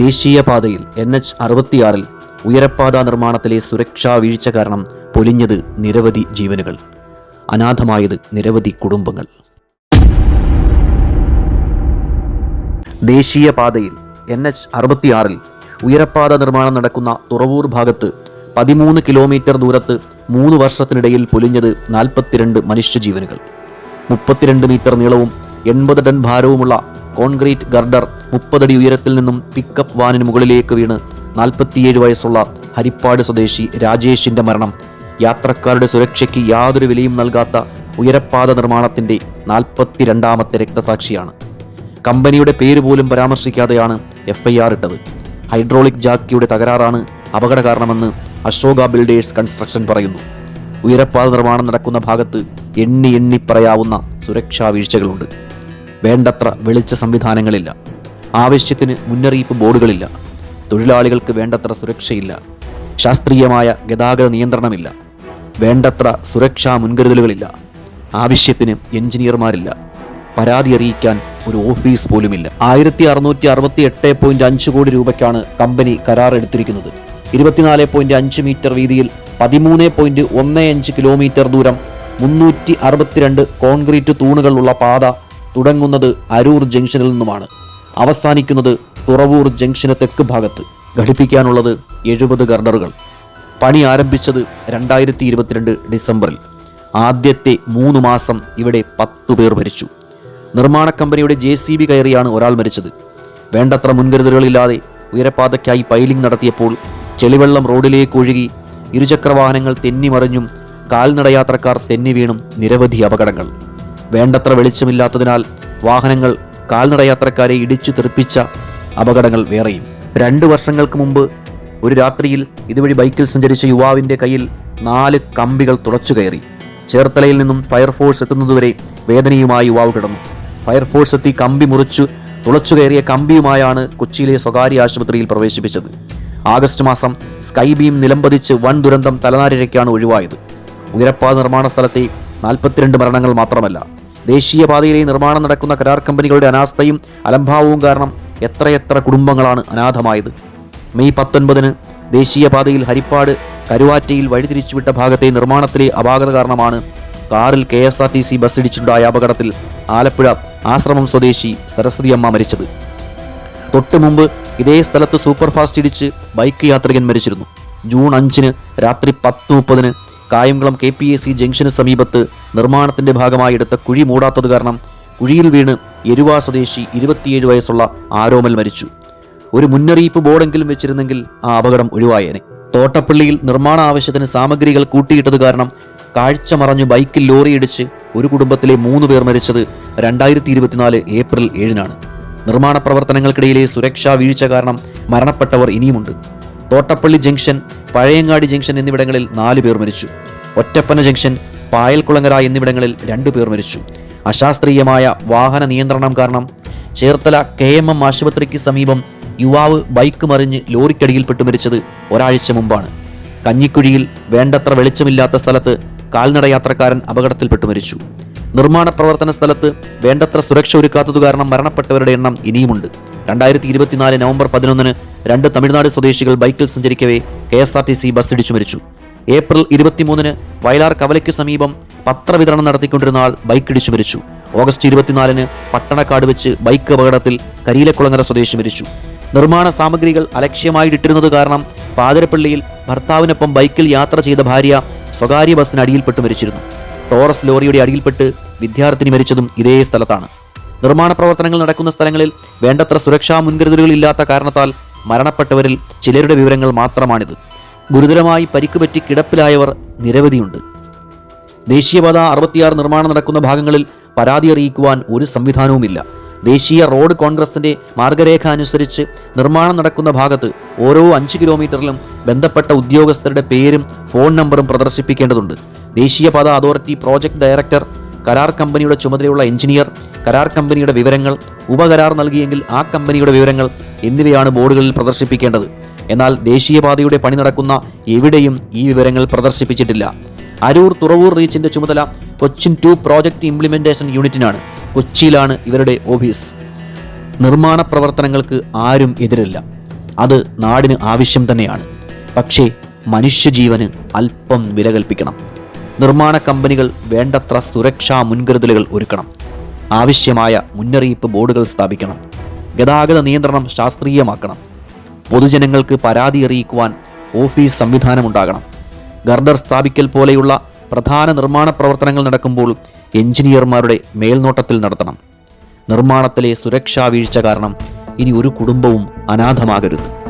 ദേശീയപാതയിൽ N H അറുപത്തിയാറിൽ ഉയരപ്പാത നിർമ്മാണത്തിലെ സുരക്ഷാ വീഴ്ച കാരണം പൊലിഞ്ഞത് നിരവധി ജീവനുകൾ. അനാഥമായത് നിരവധി കുടുംബങ്ങൾ. ദേശീയപാതയിൽ എൻ എച്ച് അറുപത്തിയാറിൽ ഉയരപ്പാത നിർമ്മാണം നടക്കുന്ന തുറവൂർ ഭാഗത്ത് പതിമൂന്ന് കിലോമീറ്റർ ദൂരത്ത് മൂന്ന് വർഷത്തിനിടയിൽ പൊലിഞ്ഞത് നാൽപ്പത്തിരണ്ട് മനുഷ്യജീവനുകൾ. മുപ്പത്തിരണ്ട് മീറ്റർ നീളവും എൺപത് ടൺ ഭാരവുമുള്ള കോൺക്രീറ്റ് ഗർഡർ മുപ്പതടി ഉയരത്തിൽ നിന്നും പിക്കപ്പ് വാനിന് മുകളിലേക്ക് വീണ് നാൽപ്പത്തിയേഴ് വയസ്സുള്ള ഹരിപ്പാട് സ്വദേശി രാജേഷിന്റെ മരണം. യാത്രക്കാരുടെ സുരക്ഷയ്ക്ക് യാതൊരു വിലയും നൽകാത്ത ഉയരപ്പാത നിർമ്മാണത്തിന്റെ നാൽപ്പത്തിരണ്ടാമത്തെ രക്തസാക്ഷിയാണ്. കമ്പനിയുടെ പേര് പോലും പരാമർശിക്കാതെയാണ് എഫ്ഐആർ ഇട്ടത്. ഹൈഡ്രോളിക് ജാക്കിയുടെ തകരാറാണ് അപകട കാരണമെന്ന് അശോക ബിൽഡേഴ്സ് കൺസ്ട്രക്ഷൻ പറയുന്നു. ഉയരപ്പാത നിർമ്മാണം നടക്കുന്ന ഭാഗത്ത് എണ്ണി എണ്ണി പറയാവുന്ന സുരക്ഷാ വീഴ്ചകളുണ്ട്. വേണ്ടത്ര വെളിച്ച സംവിധാനങ്ങളില്ല. ആവശ്യത്തിന് മുന്നറിയിപ്പ് ബോർഡുകളില്ല. തൊഴിലാളികൾക്ക് വേണ്ടത്ര സുരക്ഷയില്ല. ശാസ്ത്രീയമായ ഗതാഗത നിയന്ത്രണമില്ല. വേണ്ടത്ര സുരക്ഷാ മുൻകരുതലുകളില്ല. ആവശ്യത്തിന് എഞ്ചിനീയർമാരില്ല. പരാതി അറിയിക്കാൻ ഒരു ഓഫീസ് പോലുമില്ല. ആയിരത്തി അറുന്നൂറ്റി അറുപത്തി എട്ട് പോയിന്റ് അഞ്ച് കോടി രൂപയ്ക്കാണ് കമ്പനി കരാർ എടുത്തിരിക്കുന്നത് ഇരുപത്തിനാല് പോയിന്റ് അഞ്ച് മീറ്റർ വീതിയിൽ പതിമൂന്ന് പോയിന്റ് ഒന്ന് അഞ്ച് കിലോമീറ്റർ ദൂരം മുന്നൂറ്റി അറുപത്തിരണ്ട് കോൺക്രീറ്റ് തൂണുകളുള്ള പാത തുടങ്ങുന്നത് അരൂർ ജംഗ്ഷനിൽ നിന്നുമാണ്. അവസാനിക്കുന്നത് തുറവൂർ ജംഗ്ഷന് തെക്ക് ഭാഗത്ത് ഘടിപ്പിക്കാനുള്ളത് എഴുപത് ഗർഡറുകൾ. പണി ആരംഭിച്ചത് രണ്ടായിരത്തി ഇരുപത്തിരണ്ട് ഡിസംബറിൽ. ആദ്യത്തെ മൂന്ന് മാസം ഇവിടെ പത്തു പേർ മരിച്ചു. നിർമ്മാണ കമ്പനിയുടെ ജെ സി ബി കയറിയാണ് ഒരാൾ മരിച്ചത്. വേണ്ടത്ര മുൻകരുതലുകളില്ലാതെ ഉയരപാതയ്ക്കായി പൈലിംഗ് നടത്തിയപ്പോൾ ചെളിവെള്ളം റോഡിലേക്ക് ഒഴുകി ഇരുചക്രവാഹനങ്ങൾ തെന്നിമറിഞ്ഞും കാൽനടയാത്രക്കാർ തെന്നി വീണും നിരവധി അപകടങ്ങൾ. വേണ്ടത്ര വെളിച്ചമില്ലാത്തതിനാൽ വാഹനങ്ങൾ കാൽനടയാത്രക്കാരെ ഇടിച്ചു തെറിപ്പിച്ച അപകടങ്ങൾ വേറെയും. രണ്ടു വർഷങ്ങൾക്ക് മുമ്പ് ഒരു രാത്രിയിൽ ഇതുവഴി ബൈക്കിൽ സഞ്ചരിച്ച യുവാവിന്റെ കയ്യിൽ നാല് കമ്പികൾ തുളച്ചു കയറി. ചേർത്തലയിൽ നിന്നും ഫയർഫോഴ്സ് എത്തുന്നതുവരെ വേദനയുമായി യുവാവ് കിടന്നു. ഫയർഫോഴ്സ് എത്തി കമ്പി മുറിച്ചു തുളച്ചു കയറിയ കമ്പിയുമായാണ് കൊച്ചിയിലെ സ്വകാര്യ ആശുപത്രിയിൽ പ്രവേശിപ്പിച്ചത്. ആഗസ്റ്റ് മാസം സ്കൈ ബീം നിലംപതിച്ച് വൻ ദുരന്തം തലനാരിഴയ്ക്കാണ് ഒഴിവായത്. ഉയരപ്പാത നിർമ്മാണ സ്ഥലത്തെ നാൽപ്പത്തിരണ്ട് മരണങ്ങൾ മാത്രമല്ല ദേശീയപാതയിലെ നിർമ്മാണം നടക്കുന്ന കരാർ കമ്പനികളുടെ അനാസ്ഥയും അലംഭാവവും കാരണം എത്രയെത്ര കുടുംബങ്ങളാണ് അനാഥമായത്. മെയ് പത്തൊൻപതിന് ദേശീയപാതയിൽ ഹരിപ്പാട് കരുവാറ്റയിൽ വഴിതിരിച്ചുവിട്ട ഭാഗത്തെ നിർമ്മാണത്തിലെ അപാകത കാരണമാണ് കാറിൽ K S R T C bus ഇടിച്ചുണ്ടായ അപകടത്തിൽ ആലപ്പുഴ ആശ്രമം സ്വദേശി സരസ്വതി അമ്മ മരിച്ചത്. തൊട്ടു മുമ്പ് ഇതേ സ്ഥലത്ത് സൂപ്പർ ഫാസ്റ്റ് ഇടിച്ച് ബൈക്ക് യാത്രികൻ മരിച്ചിരുന്നു. ജൂൺ അഞ്ചിന് രാത്രി പത്ത് മുപ്പതിന് Kayamkulam K P A C junction സമീപത്ത് നിർമ്മാണത്തിന്റെ ഭാഗമായി എടുത്ത കുഴി മൂടാത്തത് കാരണം കുഴിയിൽ വീണ് എരുവാ സ്വദേശി ഇരുപത്തിയേഴ് വയസ്സുള്ള ആരോമൽ മരിച്ചു. ഒരു മുന്നറിയിപ്പ് ബോർഡെങ്കിലും വെച്ചിരുന്നെങ്കിൽ ആ അപകടം ഒഴിവായേനെ. തോട്ടപ്പള്ളിയിൽ നിർമ്മാണ ആവശ്യത്തിന് സാമഗ്രികൾ കൂട്ടിയിട്ടത് കാരണം കാഴ്ച മറഞ്ഞു ബൈക്കിൽ ലോറിയിടിച്ച് ഒരു കുടുംബത്തിലെ മൂന്ന് പേർ മരിച്ചത് രണ്ടായിരത്തി ഇരുപത്തിനാല് ഏപ്രിൽ ഏഴിനാണ്. നിർമ്മാണ പ്രവർത്തനങ്ങൾക്കിടയിലെ സുരക്ഷാ വീഴ്ച കാരണം മരണപ്പെട്ടവർ ഇനിയുമുണ്ട്. തോട്ടപ്പള്ളി ജംഗ്ഷൻ പഴയങ്ങാടി ജംഗ്ഷൻ എന്നിവിടങ്ങളിൽ നാലു പേർ മരിച്ചു. ഒറ്റപ്പന ജംഗ്ഷൻ പായൽക്കുളങ്ങര എന്നിവിടങ്ങളിൽ രണ്ടു പേർ മരിച്ചു. അശാസ്ത്രീയമായ വാഹന നിയന്ത്രണം കാരണം ചേർത്തല കെ എം എം ആശുപത്രിക്ക് സമീപം യുവാവ് ബൈക്ക് മറിഞ്ഞ് ലോറിക്കടിയിൽപ്പെട്ടു മരിച്ചത് ഒരാഴ്ച മുമ്പാണ്. കഞ്ഞിക്കുഴിയിൽ വേണ്ടത്ര വെളിച്ചമില്ലാത്ത സ്ഥലത്ത് കാൽനടയാത്രക്കാരൻ അപകടത്തിൽപ്പെട്ടു മരിച്ചു. നിർമ്മാണ പ്രവർത്തന സ്ഥലത്ത് വേണ്ടത്ര സുരക്ഷ ഒരുക്കാത്തതു കാരണം മരണപ്പെട്ടവരുടെ എണ്ണം ഇനിയുമുണ്ട്. രണ്ടായിരത്തി ഇരുപത്തിനാല് നവംബർ പതിനൊന്നിന് രണ്ട് തമിഴ്നാട് സ്വദേശികൾ ബൈക്കിൽ സഞ്ചരിക്കവേ K S R T C bus ഇടിച്ചു മരിച്ചു. ഏപ്രിൽ ഇരുപത്തിമൂന്നിന് വയലാർ കവലയ്ക്ക് സമീപം പത്രവിതരണം നടത്തിക്കൊണ്ടിരുന്ന ആൾ ബൈക്ക് ഇടിച്ചു മരിച്ചു. ഓഗസ്റ്റ് ഇരുപത്തിനാലിന് പട്ടണക്കാട് വെച്ച് ബൈക്ക് അപകടത്തിൽ കരിയിലക്കുളങ്ങര സ്വദേശി മരിച്ചു. നിർമ്മാണ സാമഗ്രികൾ അലക്ഷ്യമായിട്ടിരുന്നത് കാരണം പാതിരപ്പള്ളിയിൽ ഭർത്താവിനൊപ്പം ബൈക്കിൽ യാത്ര ചെയ്ത ഭാര്യ സ്വകാര്യ ബസ്സിന് അടിയിൽപ്പെട്ട് മരിച്ചിരുന്നു. ടോറസ് ലോറിയുടെ അടിയിൽപ്പെട്ട് വിദ്യാർത്ഥിനി മരിച്ചതും ഇതേ സ്ഥലത്താണ്. നിർമ്മാണ പ്രവർത്തനങ്ങൾ നടക്കുന്ന സ്ഥലങ്ങളിൽ വേണ്ടത്ര സുരക്ഷാ മുൻകരുതലുകൾ ഇല്ലാത്ത കാരണത്താൽ മരണപ്പെട്ടവരിൽ ചിലരുടെ വിവരങ്ങൾ മാത്രമാണിത്. ഗുരുതരമായി പരിക്കുപറ്റി കിടപ്പിലായവർ നിരവധിയുണ്ട്. ദേശീയപാത അറുപത്തിയാറ് നിർമ്മാണം നടക്കുന്ന ഭാഗങ്ങളിൽ പരാതി അറിയിക്കുവാൻ ഒരു സംവിധാനവുമില്ല. ദേശീയ റോഡ് കോൺഗ്രസിന്റെ മാർഗരേഖ അനുസരിച്ച് നിർമ്മാണം നടക്കുന്ന ഭാഗത്ത് ഓരോ അഞ്ച് കിലോമീറ്ററിലും ബന്ധപ്പെട്ട ഉദ്യോഗസ്ഥരുടെ പേരും ഫോൺ നമ്പറും പ്രദർശിപ്പിക്കേണ്ടതുണ്ട്. ദേശീയപാത അതോറിറ്റി പ്രോജക്ട് ഡയറക്ടർ കരാർ കമ്പനിയുടെ ചുമതലയുള്ള എഞ്ചിനീയർ കരാർ കമ്പനിയുടെ വിവരങ്ങൾ ഉപകരാർ നൽകിയെങ്കിൽ ആ കമ്പനിയുടെ വിവരങ്ങൾ എന്നിവയാണ് ബോർഡുകളിൽ പ്രദർശിപ്പിക്കേണ്ടത്. എന്നാൽ ദേശീയപാതയുടെ പണി നടക്കുന്ന എവിടെയും ഈ വിവരങ്ങൾ പ്രദർശിപ്പിച്ചിട്ടില്ല. അരൂർ തുറവൂർ റീച്ചിന്റെ ചുമതല കൊച്ചിൻ ടു പ്രോജക്ട് ഇംപ്ലിമെന്റേഷൻ യൂണിറ്റിനാണ്. കൊച്ചിയിലാണ് ഇവരുടെ ഓഫീസ്. നിർമ്മാണ പ്രവർത്തനങ്ങൾക്ക് ആരും എതിരല്ല. അത് നാടിന് ആവശ്യം തന്നെയാണ്. പക്ഷേ മനുഷ്യജീവന് അല്പം വില കൽപ്പിക്കണം. നിർമ്മാണ കമ്പനികൾ വേണ്ടത്ര സുരക്ഷാ മുൻകരുതലുകൾ ഒരുക്കണം. ആവശ്യമായ മുന്നറിയിപ്പ് ബോർഡുകൾ സ്ഥാപിക്കണം. ഗതാഗത നിയന്ത്രണം ശാസ്ത്രീയമാക്കണം. പൊതുജനങ്ങൾക്ക് പരാതി അറിയിക്കുവാൻ ഓഫീസ് സംവിധാനമുണ്ടാകണം. ഗർഡർ സ്ഥാപിക്കൽ പോലെയുള്ള പ്രധാന നിർമ്മാണ പ്രവർത്തനങ്ങൾ നടക്കുമ്പോൾ എഞ്ചിനീയർമാരുടെ മേൽനോട്ടത്തിൽ നടത്തണം. നിർമ്മാണത്തിലെ സുരക്ഷാ വീഴ്ച കാരണം ഇനി ഒരു കുടുംബവും അനാഥമാകരുത്.